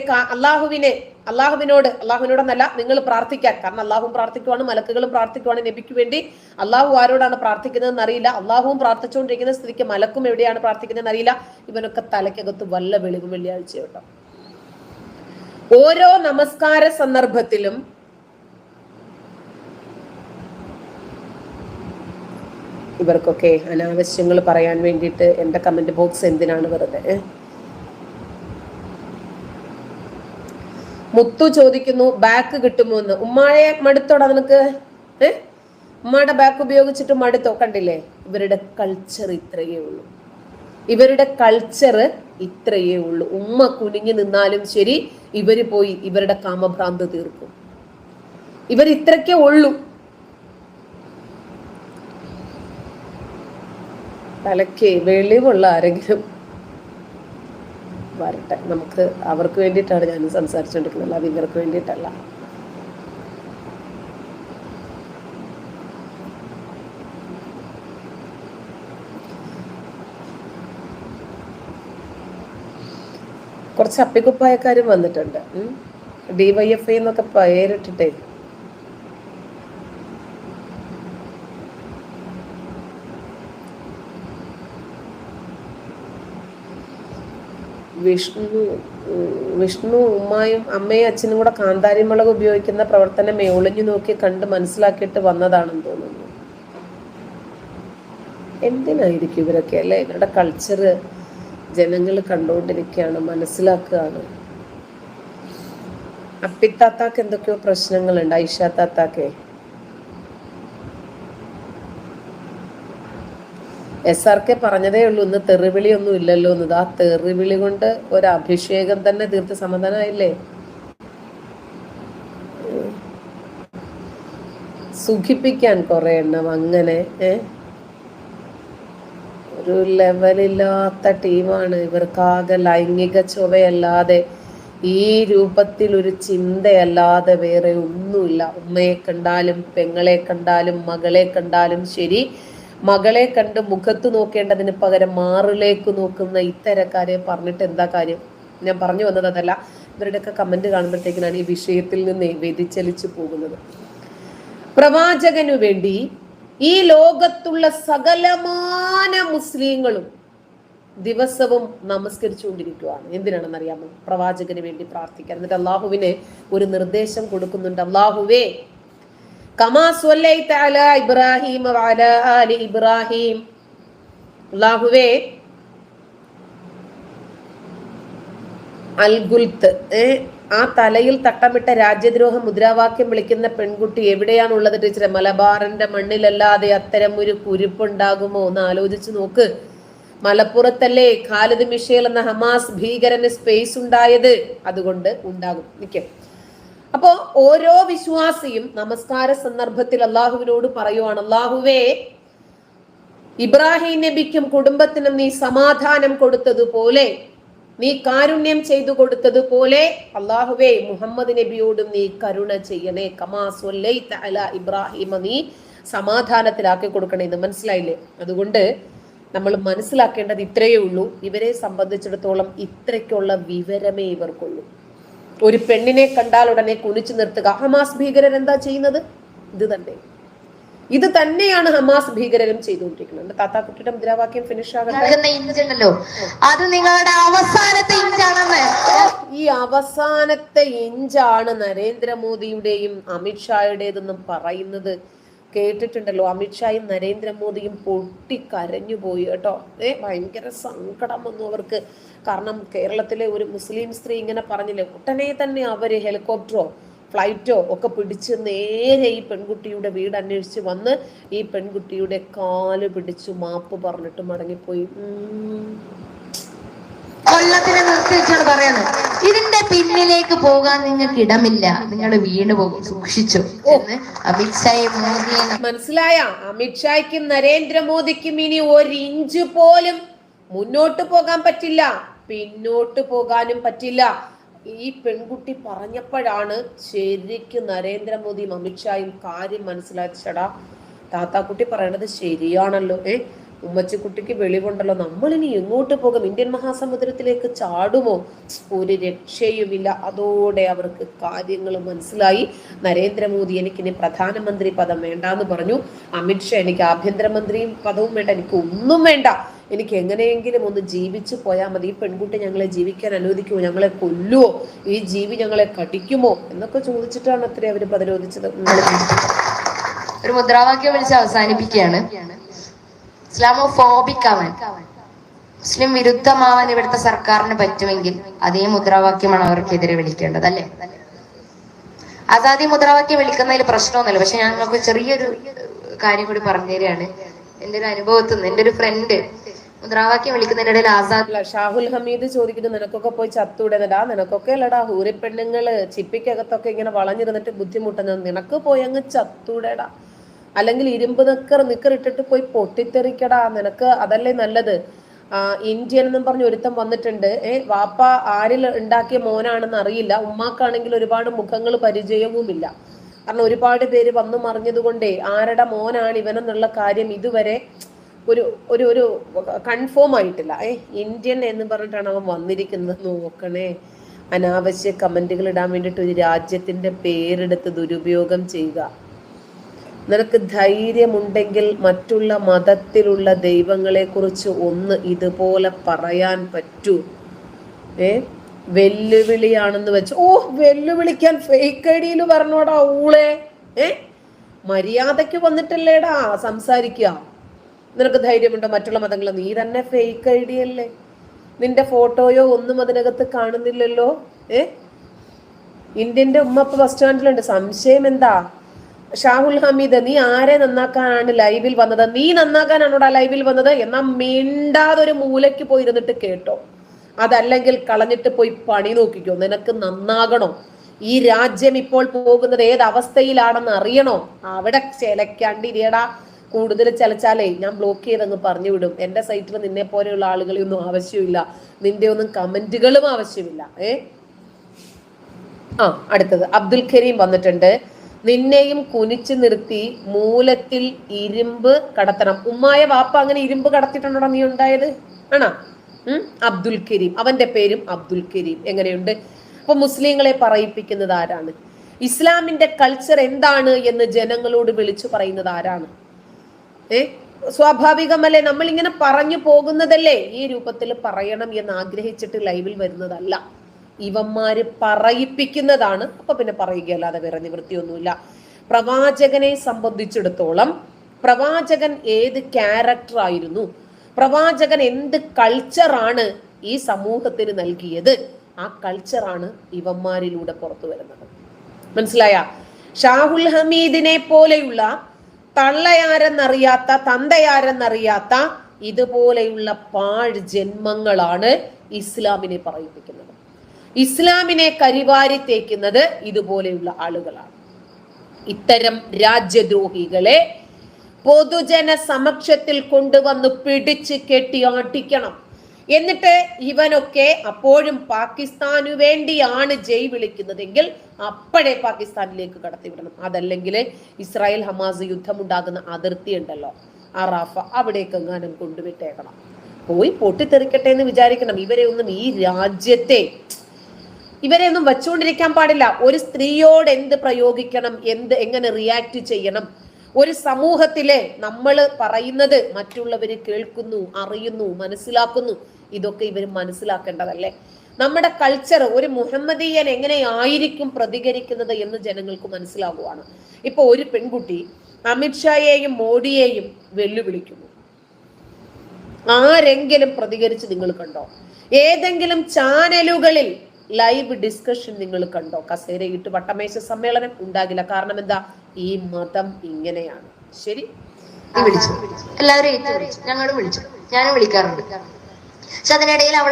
അള്ളാഹുവിനെ അള്ളാഹുവിനോട് അള്ളാഹുവിനോടെന്നല്ല നിങ്ങൾ പ്രാർത്ഥിക്കാൻ. കാരണം അള്ളാഹുവും പ്രാർത്ഥിക്കുവാണ് മലക്കുകളും പ്രാർത്ഥിക്കുവാണ് നബിക്ക് വേണ്ടി. അള്ളാഹു ആരോടാണ് പ്രാർത്ഥിക്കുന്നതെന്ന് അറിയില്ല. അള്ളാഹുവും പ്രാർത്ഥിച്ചുകൊണ്ടിരിക്കുന്ന സ്ഥിതിക്ക് മലക്കും എവിടെയാണ് പ്രാർത്ഥിക്കുന്നതെന്ന് അറിയില്ല. ഇവനൊക്കെ തലയ്ക്കകത്ത് വല്ല വെളിവും വെള്ളിയാഴ്ച കേട്ടോ. ഓരോ നമസ്കാര സന്ദർഭത്തിലും ഇവർക്കൊക്കെ അനാവശ്യങ്ങൾ പറയാൻ വേണ്ടിയിട്ട് എന്റെ കമന്റ് ബോക്സ് എന്തിനാണ് വെറുതെ? മുത്തു ചോദിക്കുന്നു ബാക്ക് കിട്ടുമോ എന്ന്. ഉമ്മായെ മടുത്തോടാ നിനക്ക്? ഏ? ഉമ്മയുടെ ബാക്ക് ഉപയോഗിച്ചിട്ട് മടുത്തോ? കണ്ടില്ലേ? ഇവരുടെ കൾച്ചർ ഇത്രയേ ഉള്ളൂ. ഇവരുടെ കൾച്ചർ ഇത്രയേ ഉള്ളൂ. ഉമ്മ കുനിഞ്ഞു നിന്നാലും ശരി ഇവർ പോയി ഇവരുടെ കാമഭ്രാന്ത് തീർക്കും. ഇവർ ഇത്രക്കേ ഉള്ളൂ. തലക്കേ വെളിവുള്ള ആരെങ്കിലും വരട്ടെ. നമുക്ക് അവർക്ക് വേണ്ടിയിട്ടാണ് ഞാൻ സംസാരിച്ചുകൊണ്ടിരിക്കുന്നത് അല്ലാതെ ഇവർക്ക് വേണ്ടിയിട്ടല്ല. കുറച്ച് അപ്പിക്കുപ്പായക്കാരും വന്നിട്ടുണ്ട്. ഡി വൈ എഫ് ഐ എന്നൊക്കെ പേരിട്ടിട്ടേ. വിഷ്ണു വിഷ്ണു ഉമ്മായും അമ്മയും അച്ഛനും കൂടെ കാന്താരി മുളക് ഉപയോഗിക്കുന്ന പ്രവർത്തനമേ ഒളിഞ്ഞു നോക്കി കണ്ട് മനസ്സിലാക്കിയിട്ട് വന്നതാണെന്ന് തോന്നുന്നു. എന്തിനായിരിക്കും ഇവരൊക്കെ അല്ലേ? ഇവരുടെ കൾച്ചർ ജനങ്ങൾ കണ്ടുകൊണ്ടിരിക്കുകയാണ് മനസ്സിലാക്കുകയാണ്. അപ്പിത്താത്താക്ക് എന്തൊക്കെയോ പ്രശ്നങ്ങളുണ്ട് ഐഷ എസ് ആർ കെ പറഞ്ഞതേ ഉള്ളൂ ഇന്ന് തെറിവിളി ഒന്നും ഇല്ലല്ലോ എന്നത് ആ തെറിവിളി കൊണ്ട് ഒരു അഭിഷേകം തന്നെ തീർത്ത് സമാധാനമായില്ലേ. സുഖിപ്പിക്കാൻ കുറെ എണ്ണം അങ്ങനെ ഒരു ലെവലില്ലാത്ത ടീമാണ്. ഇവർക്കാകെ ലൈംഗിക ചുവയല്ലാതെ ഈ രൂപത്തിൽ ഒരു ചിന്തയല്ലാതെ വേറെ ഒന്നുമില്ല. ഉമ്മയെ കണ്ടാലും പെങ്ങളെ കണ്ടാലും മകളെ കണ്ടാലും ശരി മകളെ കണ്ട് മുഖത്ത് നോക്കേണ്ടതിന് പകരം മാറിലേക്ക് നോക്കുന്ന ഇത്തരക്കാരെ പറഞ്ഞിട്ട് എന്താ കാര്യം? ഞാൻ പറഞ്ഞു വന്നത് അതല്ല. ഇവരുടെയൊക്കെ കമന്റ് കാണുമ്പോഴത്തേക്കിനാണ് ഈ വിഷയത്തിൽ നിന്ന് വ്യതിചലിച്ചു പോകുന്നത്. പ്രവാചകനു വേണ്ടി ഈ ലോകത്തുള്ള സകലമാന മുസ്ലിങ്ങളും ദിവസവും നമസ്കരിച്ചുകൊണ്ടിരിക്കുകയാണ്. എന്തിനാണെന്ന് അറിയാമോ പ്രവാചകന് വേണ്ടി പ്രാർത്ഥിക്കാൻ. എന്നിട്ട് അള്ളാഹുവിന് ഒരു നിർദ്ദേശം കൊടുക്കുന്നുണ്ട്. അള്ളാഹുവേ ഇബ്രാഹിം ആലി ഇബ്രാഹിം. ആ തലയിൽ തട്ടമിട്ട രാജ്യദ്രോഹ മുദ്രാവാക്യം വിളിക്കുന്ന പെൺകുട്ടി എവിടെയാണുള്ളത് ടീച്ചറെ? മലബാറിന്റെ മണ്ണിലല്ലാതെ അത്തരം ഒരു കുരിപ്പുണ്ടാകുമോ? എന്ന് ആലോചിച്ച് നോക്ക്. മലപ്പുറത്തല്ലേ ഖാലിദ് മിഷേൽ എന്ന ഹമാസ് ഭീകരന് സ്പേസ് ഉണ്ടായത്? അതുകൊണ്ട് ഉണ്ടാകും. നിൽക്കും അപ്പോ ഓരോ വിശ്വാസിയും നമസ്കാര സന്ദർഭത്തിൽ അള്ളാഹുവിനോട് പറയുവാണ് അള്ളാഹുവേ ഇബ്രാഹിം നബിക്കും കുടുംബത്തിനും നീ സമാധാനം കൊടുത്തതുപോലെ നീ കാരുണ്യം ചെയ്തു കൊടുത്തതുപോലെ അള്ളാഹുവേ മുഹമ്മദ് നബിയോടും നീ കരുണ ചെയ്യണേ. കമാ സ്വല്ലൈത അലാ ഇബ്രാഹിമ നീ സമാധാനത്തിലാക്കി കൊടുക്കണേ. എന്ന് മനസ്സിലായില്ലേ? അതുകൊണ്ട് നമ്മൾ മനസ്സിലാക്കേണ്ടത് ഇത്രയേ ഉള്ളൂ. ഇവരെ സംബന്ധിച്ചിടത്തോളം ഇത്രയ്ക്കുള്ള വിവരമേ ഇവർക്കുള്ളൂ. ഒരു പെണ്ണിനെ കണ്ടാൽ ഉടനെ കുനിച്ചു നിർത്തുക. ഹമാസ് ഭീകരർ എന്താ ചെയ്യുന്നത്? ഇത് തന്നെ. ഇത് തന്നെയാണ് ഹമാസ് ഭീകരരും ചെയ്തുകൊണ്ടിരിക്കുന്നത്. താത്താ കുട്ടിയുടെ മുദ്രാവാക്യം ഫിനിഷ് ആകട്ടെ. അത് നിങ്ങളുടെ അവസാനത്തെ ഇഞ്ചാണെന്ന്. ഈ അവസാനത്തെ ഇഞ്ചാണ് നരേന്ദ്രമോദിയുടെയും അമിത്ഷായുടേതെന്നും പറയുന്നത്. കേട്ടിട്ടുണ്ടല്ലോ. അമിത്ഷായും നരേന്ദ്രമോദിയും പൊട്ടിക്കരഞ്ഞു പോയി കേട്ടോ. ഏ ഭയങ്കര സങ്കടം വന്നു അവർക്ക്. കാരണം കേരളത്തിലെ ഒരു മുസ്ലിം സ്ത്രീ ഇങ്ങനെ പറഞ്ഞില്ലേ ഉടനെ തന്നെ അവർ ഹെലികോപ്റ്ററോ ഫ്ലൈറ്റോ ഒക്കെ പിടിച്ച് നേരെ ഈ പെൺകുട്ടിയുടെ വീട് അന്വേഷിച്ച് വന്ന് ഈ പെൺകുട്ടിയുടെ കാൽ പിടിച്ചു മാപ്പ് പറഞ്ഞിട്ട് മടങ്ങിപ്പോയി. കൊള്ളത്തിനെ നിർത്തി പറയുന്നത്. ഇതിന്റെ പിന്നിലേക്ക് പോകാൻ നിങ്ങൾക്ക് ഇടമില്ല. നിങ്ങൾ വീണ് പോകും. സൂക്ഷിച്ചു. എന്ന് അമിത്ഷായെ മോദിയെ മനസ്സിലായ? അമിത്ഷായ്ക്കും നരേന്ദ്രമോദിക്കും ഇനി ഒരു ഇഞ്ച് പോലും മുന്നോട്ട് പോകാൻ പറ്റില്ല. പിന്നോട്ട് പോകാനും പറ്റില്ല. ഈ പെൺകുട്ടി പറഞ്ഞപ്പോഴാണ് ശരിക്കും നരേന്ദ്രമോദിയും അമിത്ഷായും കാര്യം മനസ്സിലാച്ചടാ താത്താക്കുട്ടി പറയണത് ശരിയാണല്ലോ. ഏ? ഉമ്മച്ചിക്കുട്ടിക്ക് വെളിവുണ്ടല്ലോ. നമ്മളിനി എങ്ങോട്ട് പോകും? ഇന്ത്യൻ മഹാസമുദ്രത്തിലേക്ക് ചാടുമോ? ഒരു രക്ഷയുമില്ല. അതോടെ അവർക്ക് കാര്യങ്ങൾ മനസ്സിലായി. നരേന്ദ്രമോദി എനിക്കിനി പ്രധാനമന്ത്രി പദം വേണ്ടാന്ന് പറഞ്ഞു. അമിത്ഷാ എനിക്ക് ആഭ്യന്തരമന്ത്രിയും പദവും വേണ്ട. എനിക്ക് ഒന്നും വേണ്ട. എനിക്ക് എങ്ങനെയെങ്കിലും ഒന്ന് ജീവിച്ചു പോയാൽ മതി. ഈ പെൺകുട്ടി ഞങ്ങളെ ജീവിക്കാൻ അനുവദിക്കുമോ? ഞങ്ങളെ കൊല്ലുവോ? ഈ ജീവി ഞങ്ങളെ കടിക്കുമോ? എന്നൊക്കെ ചോദിച്ചിട്ടാണ് അത്രേ അവർ പ്രതിരോധിച്ചത്. ഒരു മുദ്രാവാക്യം വിളിച്ച് അവസാനിപ്പിക്കുകയാണ്. ഇസ്ലാമോഫോബിക് ആവാൻ മുസ്ലിം വിരുദ്ധമാവാൻ ഇവിടുത്തെ സർക്കാരിന് പറ്റുമെങ്കിൽ അതേ മുദ്രാവാക്യമാണ് അവർക്കെതിരെ വിളിക്കേണ്ടത് അല്ലേ? ആസാദി മുദ്രാവാക്യം വിളിക്കുന്നതിൽ പ്രശ്നമൊന്നുമില്ല. പക്ഷെ ഞാൻ നിങ്ങൾക്ക് ചെറിയൊരു കാര്യം കൂടി പറഞ്ഞു തരികയാണ് എന്റെ ഒരു അനുഭവത്തിൽ നിന്ന് എന്റെ ഒരു ഫ്രണ്ട് മുദ്രാവാക്യം വിളിക്കുന്നതിന്റെ ഇടയിൽ ആസാദ് ഷാഹുൽ ഹമീദ് ചോദിക്കുന്നു നിനക്കൊക്കെ പോയി ചത്തുവിടുന്നടാ നിനക്കൊക്കെ അല്ലടാ? ഹൂരി പെണ്ണുങ്ങൾ ചിപ്പിക്കകത്തൊക്കെ ഇങ്ങനെ വളഞ്ഞിരുന്നിട്ട് ബുദ്ധിമുട്ടുന്നത്. നിനക്ക് പോയി അങ്ങ് ചത്തൂടേടാ? അല്ലെങ്കിൽ ഇരുമ്പ് നിക്കർ നിക്കർ ഇട്ടിട്ട് പോയി പൊട്ടിത്തെറിക്കടാ നിനക്ക് അതല്ലേ നല്ലത്? ഇന്ത്യൻ എന്നും പറഞ്ഞ് ഒരുത്തം വന്നിട്ടുണ്ട്. ഏ വാപ്പ ആരിൽ ഉണ്ടാക്കിയ മോനാണെന്ന് അറിയില്ല. ഉമ്മാക്കാണെങ്കിൽ ഒരുപാട് മുഖങ്ങൾ പരിചയവുമില്ല. കാരണം ഒരുപാട് പേര് വന്നു മറിഞ്ഞതുകൊണ്ടേ ആരുടെ മോനാണ് ഇവനെന്നുള്ള കാര്യം ഇതുവരെ ഒരു ഒരു ഒരു കൺഫേം ആയിട്ടില്ല. ഏ ഇന്ത്യൻ എന്ന് പറഞ്ഞിട്ടാണ് അവൻ വന്നിരിക്കുന്നത് നോക്കണേ. അനാവശ്യ കമന്റുകൾ ഇടാൻ വേണ്ടിയിട്ട് ഒരു രാജ്യത്തിന്റെ പേരെടുത്ത് ദുരുപയോഗം ചെയ്യുക. നിനക്ക് ധൈര്യമുണ്ടെങ്കിൽ മറ്റുള്ള മതത്തിലുള്ള ദൈവങ്ങളെ കുറിച്ച് ഒന്ന് ഇതുപോലെ പറയാൻ പറ്റൂ. ഏ? വെല്ലുവിളിയാണെന്ന് വെച്ച് ഓ വെല്ലുവിളിക്കാൻ ഫേക്ക് ഐ ഡിയിൽ പറഞ്ഞോടാ ഊളെ. ഏ? മര്യാദയ്ക്ക് വന്നിട്ടല്ലേടാ സംസാരിക്കുക. നിനക്ക് ധൈര്യമുണ്ടോ മറ്റുള്ള മതങ്ങൾ നീ തന്നെ ഫേക്ക് ഐ ഡി അല്ലേ? നിന്റെ ഫോട്ടോയോ ഒന്നും അതിനകത്ത് കാണുന്നില്ലല്ലോ. ഏ? ഇന്ത്യന്റെ ഉമ്മ ഇപ്പൊ ബസ് സ്റ്റാൻഡിലുണ്ട് സംശയം എന്താ? ഷാഹുൽ ഹമീദ് നീ ആരെ നന്നാക്കാനാണ് ലൈവിൽ വന്നത്? നീ നന്നാക്കാനാണോടാ ലൈവിൽ വന്നത്? എന്നാ മിണ്ടാതെ ഒരു മൂലയ്ക്ക് പോയിരുന്നിട്ട് കേട്ടോ. അതല്ലെങ്കിൽ കളഞ്ഞിട്ട് പോയി പണി നോക്കിക്കോ. നിനക്ക് നന്നാകണോ. ഈ രാജ്യം ഇപ്പോൾ പോകുന്നത് ഏത് അവസ്ഥയിലാണെന്ന് അറിയണോ? അവിടെ ചിലക്കാണ്ടിരിയടാ കൂടുതൽ ചലച്ചാലേ ഞാൻ ബ്ലോക്ക് ചെയ്തങ്ങ് പറഞ്ഞു വിടും. എന്റെ സൈറ്റിൽ നിന്നെ പോലെയുള്ള ആളുകളെ ഒന്നും ആവശ്യമില്ല. നിന്റെ ഒന്നും കമന്റുകളും ആവശ്യമില്ല. ഏ? ആ അടുത്തത്. അബ്ദുൽ കരീം വന്നിട്ടുണ്ട്. നിന്നെയും കുനിച്ചു നിർത്തി മൂലത്തിൽ ഇരുമ്പ് കടത്തണം. ഉമ്മായ വാപ്പ അങ്ങനെ ഇരുമ്പ് കടത്തിയിട്ടുണ്ടോ നീ ഉണ്ടായത്? ആണോ? അബ്ദുൽ കരീം. അവന്റെ പേരും അബ്ദുൽ കരീം. എങ്ങനെയുണ്ട്? അപ്പൊ മുസ്ലിങ്ങളെ പറയിപ്പിക്കുന്നത് ആരാണ്? ഇസ്ലാമിന്റെ കൾച്ചർ എന്താണ് എന്ന് ജനങ്ങളോട് വിളിച്ചു പറയുന്നത് ആരാണ്? ഏ? സ്വാഭാവികമല്ലേ? നമ്മൾ ഇങ്ങനെ പറഞ്ഞു പോകുന്നതല്ലേ? ഈ രൂപത്തിൽ പറയണം എന്ന് ആഗ്രഹിച്ചിട്ട് ലൈവിൽ വരുന്നതല്ല. ഇവന്മാര് പറയിപ്പിക്കുന്നതാണ്. അപ്പൊ പിന്നെ പറയുകയല്ലാതെ വേറെ നിവൃത്തിയൊന്നുമില്ല. പ്രവാചകനെ സംബന്ധിച്ചിടത്തോളം പ്രവാചകൻ ഏത് ക്യാരക്ടർ ആയിരുന്നു? പ്രവാചകൻ എന്ത് കൾച്ചറാണ് ഈ സമൂഹത്തിന് നൽകിയത്? ആ കൾച്ചറാണ് ഇവന്മാരിലൂടെ പുറത്തു വരുന്നത്. മനസ്സിലായ? ഷാഹുൽ ഹമീദിനെ പോലെയുള്ള തള്ളയാരെന്നറിയാത്ത തന്തയാരെന്നറിയാത്ത ഇതുപോലെയുള്ള പാഴ് ജന്മങ്ങളാണ് ഇസ്ലാമിനെ പറയിപ്പിക്കുന്നത്. ഇസ്ലാമിനെ കരിവാരി തേക്കുന്നത് ഇതുപോലെയുള്ള ആളുകളാണ്. ഇത്തരം രാജ്യദ്രോഹികളെ പൊതുജന സമക്ഷത്തിൽ കൊണ്ടുവന്ന് പിടിച്ച് കെട്ടി ആട്ടിക്കണം. എന്നിട്ട് ഇവനൊക്കെ അപ്പോഴും പാകിസ്ഥാനു വേണ്ടിയാണ് ജയ് വിളിക്കുന്നതെങ്കിൽ അപ്പോഴേ പാകിസ്ഥാനിലേക്ക് കടത്തിവിടണം. അതല്ലെങ്കിൽ ഇസ്രായേൽ ഹമാസ് യുദ്ധമുണ്ടാകുന്ന അതിർത്തി ഉണ്ടല്ലോ അറാഫ അവിടേക്ക് എങ്ങാനും കൊണ്ടുവിട്ടേക്കണം. പോയി പൊട്ടിത്തെറിക്കട്ടെ എന്ന് വിചാരിക്കണം. ഇവരെ ഒന്നും ഈ രാജ്യത്തെ ഇവരെ ഒന്നും വെച്ചുകൊണ്ടിരിക്കാൻ പാടില്ല. ഒരു സ്ത്രീയോട് എന്ത് പ്രയോഗിക്കണം എന്ത് എങ്ങനെ റിയാക്ട് ചെയ്യണം? ഒരു സമൂഹത്തിലെ നമ്മൾ പറയുന്നത് മറ്റുള്ളവർ കേൾക്കുന്നു അറിയുന്നു മനസ്സിലാക്കുന്നു. ഇതൊക്കെ ഇവർ മനസ്സിലാക്കേണ്ടതല്ലേ? നമ്മുടെ കൾച്ചർ ഒരു മുഹമ്മദീയൻ എങ്ങനെയായിരിക്കും പ്രതികരിക്കുന്നത് എന്ന് ജനങ്ങൾക്ക് മനസ്സിലാകുവാണ് ഇപ്പൊ ഒരു പെൺകുട്ടി അമിത്ഷായെയും മോഡിയെയും വെല്ലുവിളിക്കുന്നു. ആരെങ്കിലും പ്രതികരിച്ച് നിങ്ങൾ കണ്ടോ? ഏതെങ്കിലും ചാനലുകളിൽ ലൈവ് ഡിസ്കഷൻ നിങ്ങൾ കണ്ടോ? കസേരയിട്ട് വട്ടമേശ സമ്മേളനം ഉണ്ടാകില്ല. കാരണം എന്താ? ഈ മതം ഇങ്ങനെയാണ്. ശരി? എല്ലാവരും ഞങ്ങളും വിളിച്ചു? ഞാനും വിളിക്കാറുണ്ട്. പക്ഷെ അതിനിടയിൽ അവൾ